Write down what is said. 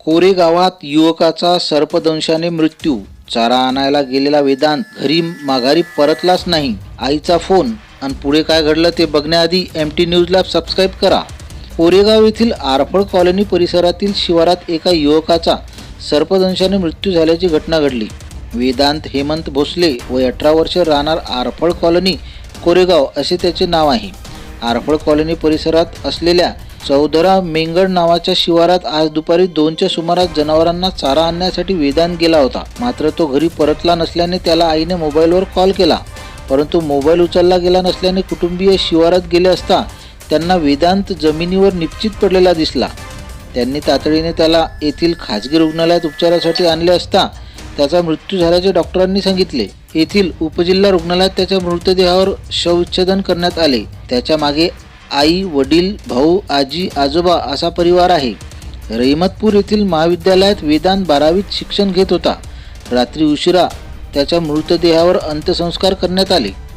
कोरेगावात युवकाचा सर्पदंशाने मृत्यू. चारा आणायला गेलेला वेदांत घरी माघारी परतलाच नाही. आईचा फोन आणि पुढे काय घडलं ते बघण्याआधी एम टी न्यूजला सबस्क्राईब करा. कोरेगाव येथील आरफळ कॉलनी परिसरातील शिवारात एका युवकाचा सर्पदंशाने मृत्यू झाल्याची घटना घडली. वेदांत हेमंत भोसले व अठरा वर्ष राहणार आरफळ कॉलनी कोरेगाव असे त्याचे नाव आहे. आरफळ कॉलनी परिसरात असलेल्या चौधरा मेंगड नावाच्या शिवारात आज दुपारी दोनच्या सुमारास जनावरांना चारा आणण्यासाठी वेदांत गेला होता. मात्र तो घरी परतला नसल्याने त्याला आईने मोबाईलवर कॉल केला. परंतु मोबाईल उचलला गेला नसल्याने कुटुंबीय शिवारात गेले असता त्यांना वेदांत जमिनीवर निश्चित पडलेला दिसला. त्यांनी तातडीने त्याला येथील खाजगी रुग्णालयात उपचारासाठी आणले असता त्याचा मृत्यू झाल्याचे डॉक्टरांनी सांगितले. येथील उपजिल्हा रुग्णालयात त्याच्या मृतदेहावर शवविच्छेदन करण्यात आले. त्याच्यामागे आई वडील भाऊ आजी आजोबा असा परिवार आहे. रहिमतपूर येथील महाविद्यालयात वेदांत बारावीत शिक्षण घेत होता. रात्री उशिरा त्याच्या मृतदेहावर अंत्यसंस्कार करण्यात आले.